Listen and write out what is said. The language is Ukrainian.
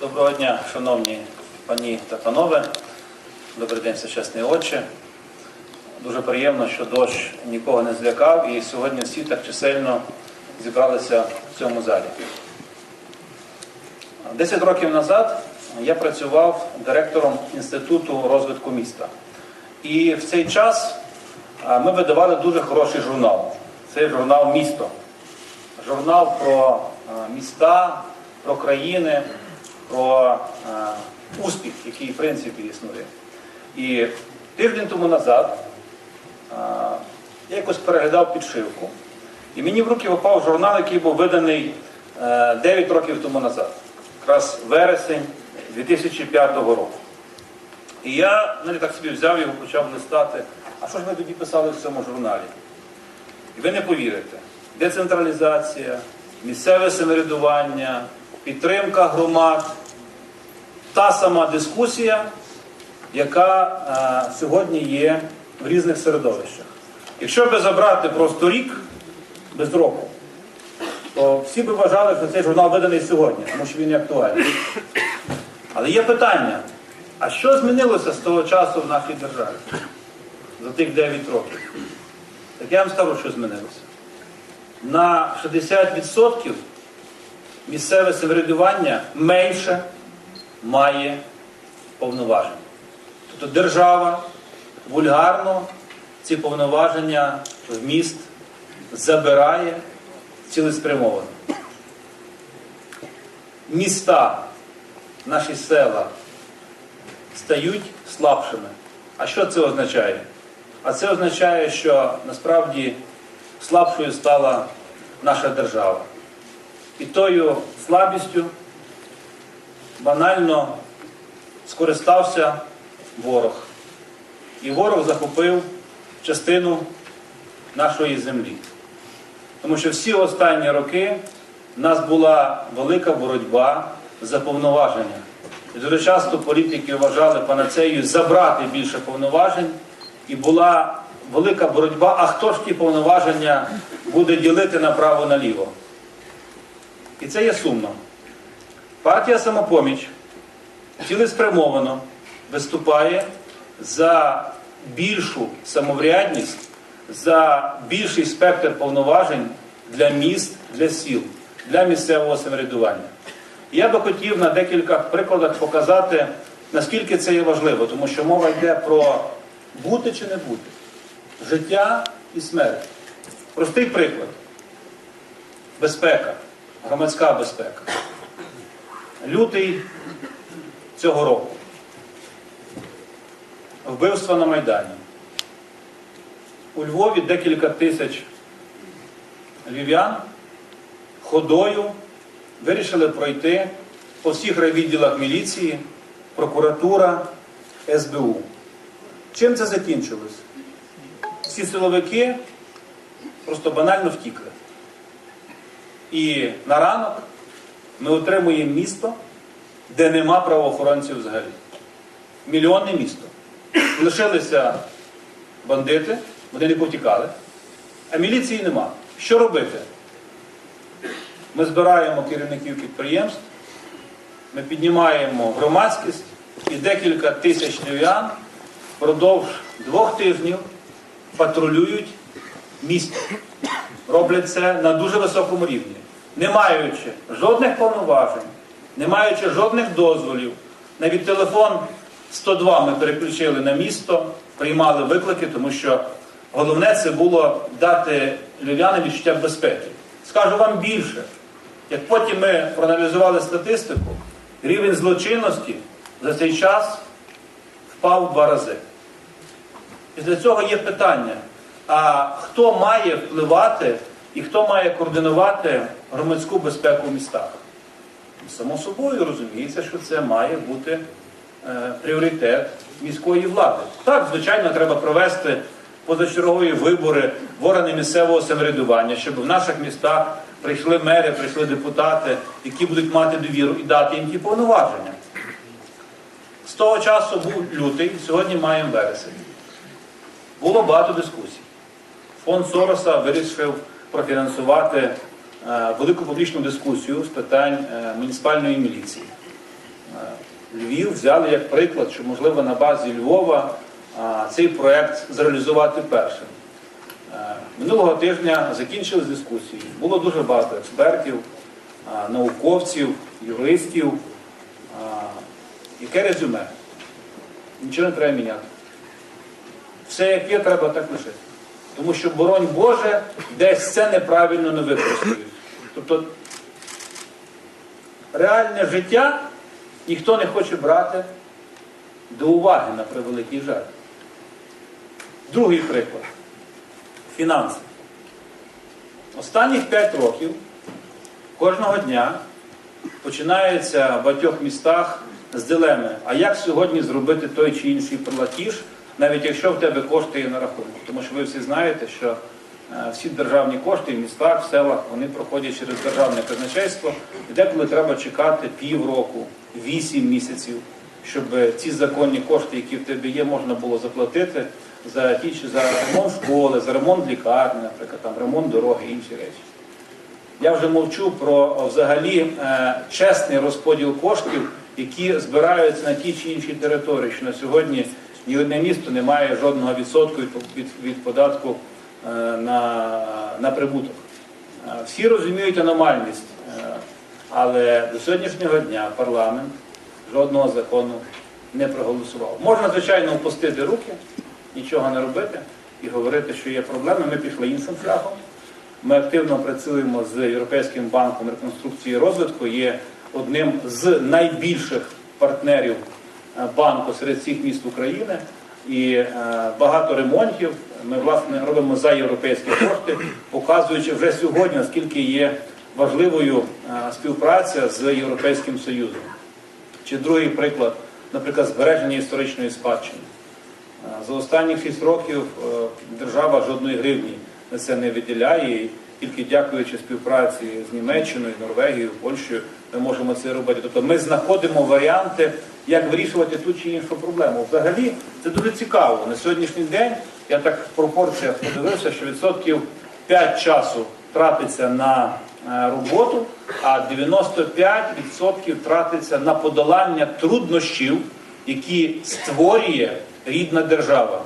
Доброго дня, шановні пані та панове. Добрий день, всечесний отче. Дуже приємно, що дощ нікого не злякав і сьогодні всі так чисельно зібралися в цьому залі. Десять років назад я працював директором Інституту розвитку міста. І в цей час ми видавали дуже хороший журнал. Це журнал Місто. Журнал про міста, про країни, про а, успіх, який в принципі існує. І тиждень тому назад а, я якось переглядав підшивку. І мені в руки попав журнал, який був виданий е, 9 років тому назад, якраз вересень 2005 року. І я навіть так собі взяв його, почав листати. А що ж ви тоді писали в цьому журналі? І ви не повірите. Децентралізація, місцеве самоврядування, підтримка громад, та сама дискусія, яка е, сьогодні є в різних середовищах. Якщо би забрати просто рік без року, то всі би вважали, що цей журнал виданий сьогодні, тому що він не актуальний. Але є питання, а що змінилося з того часу в нашій державі за тих 9 років? Так я вам скажу, що змінилося. На 60% місцеве самоврядування менше має повноважень. Тобто держава вульгарно ці повноваження в міст забирає цілеспрямовано. Міста, наші села стають слабшими. А що це означає? А це означає, що насправді слабшою стала наша держава. І тою слабістю банально скористався ворог. І ворог захопив частину нашої землі. Тому що всі останні роки в нас була велика боротьба за повноваження. І дуже часто політики вважали панацею забрати більше повноважень, і була велика боротьба, а хто ж ті повноваження буде ділити направо-наліво. І це є сумно. Партія самопоміч цілеспрямовано виступає за більшу самоврядність, за більший спектр повноважень для міст, для сіл, для місцевого самоврядування. Я би хотів на декілька прикладах показати, наскільки це є важливо, тому що мова йде про бути чи не бути, життя і смерть. Простий приклад. Безпека, громадська безпека. Лютий цього року. Вбивства на Майдані. У Львові декілька тисяч львів'ян ходою вирішили пройти по всіх райвідділах міліції, прокуратура, СБУ. Чим це закінчилось? Всі силовики просто банально втікли. І на ранок ми отримуємо місто, де нема правоохоронців взагалі. Мільйонне місто. Лишилися бандити, вони не повтікали, а міліції нема. Що робити? Ми збираємо керівників підприємств, ми піднімаємо громадськість і декілька тисяч львів'ян впродовж двох тижнів патрулюють місто. Роблять це на дуже високому рівні, не маючи жодних повноважень, не маючи жодних дозволів. Навіть телефон 102 ми переключили на місто, приймали виклики, тому що головне це було дати львів'янам відчуття безпеки. Скажу вам більше, як потім ми проаналізували статистику, рівень злочинності за цей час впав в два рази. Після цього є питання, а хто має впливати і хто має координувати громадську безпеку в містах? Само собою розуміється, що це має бути е, пріоритет міської влади. Так, звичайно, треба провести позачергові вибори в органи місцевого самоврядування, щоб в наших містах прийшли мери, прийшли депутати, які будуть мати довіру і дати їм ті повноваження. З того часу був лютий, сьогодні маємо вересень. Було багато дискусій. Фонд Сороса вирішив профінансувати е, велику публічну дискусію з питань е, муніципальної міліції. Львів взяли як приклад, що можливо на базі Львова цей проект зреалізувати першим. Е, Минулого тижня закінчились дискусії. Було дуже багато експертів, науковців, юристів. Яке резюме? Нічого не треба міняти. Все як є, треба так лишити. Тому що, боронь Боже, десь це неправильно не використовують. Тобто реальне життя ніхто не хоче брати до уваги на превеликий жаль. Другий приклад. Фінанси. Останніх 5 років кожного дня починається в багатьох містах з дилеми, а як сьогодні зробити той чи інший платіж, навіть якщо в тебе кошти є на рахунку. Тому що ви всі знаєте, що е, всі державні кошти в містах, в селах, вони проходять через державне казначейство, і деколи треба чекати півроку, вісім місяців, щоб ці законні кошти, які в тебе є, можна було заплатити за ті чи за ремонт школи, за ремонт лікарні, наприклад, там ремонт дороги і інші речі. Я вже мовчу про взагалі е, чесний розподіл коштів, які збираються на тій чи іншій території, що на сьогодні ні одне місто не має жодного відсотку від, від, від податку е, на, на прибуток. Е, всі розуміють аномальність, е, але до сьогоднішнього дня парламент жодного закону не проголосував. Можна, звичайно, опустити руки, нічого не робити і говорити, що є проблеми. Ми пішли іншим шляхом. Ми активно працюємо з Європейським банком реконструкції і розвитку. Є одним з найбільших партнерів банку серед всіх міст України. І е, багато ремонтів ми власне робимо за європейські кошти, показуючи вже сьогодні, наскільки є важливою е, співпраця з Європейським Союзом. Чи другий приклад, наприклад, збереження історичної спадщини. Е, За останні 6 років е, держава жодної гривні на це не виділяє. Тільки дякуючи співпраці з Німеччиною, Норвегією, Польщею, ми можемо це робити. Тобто ми знаходимо варіанти, як вирішувати ту чи іншу проблему. Взагалі, це дуже цікаво. На сьогоднішній день я так в пропорціях подивився, що відсотків 5 часу тратиться на е, роботу, а 95% тратиться на подолання труднощів, які створює рідна держава.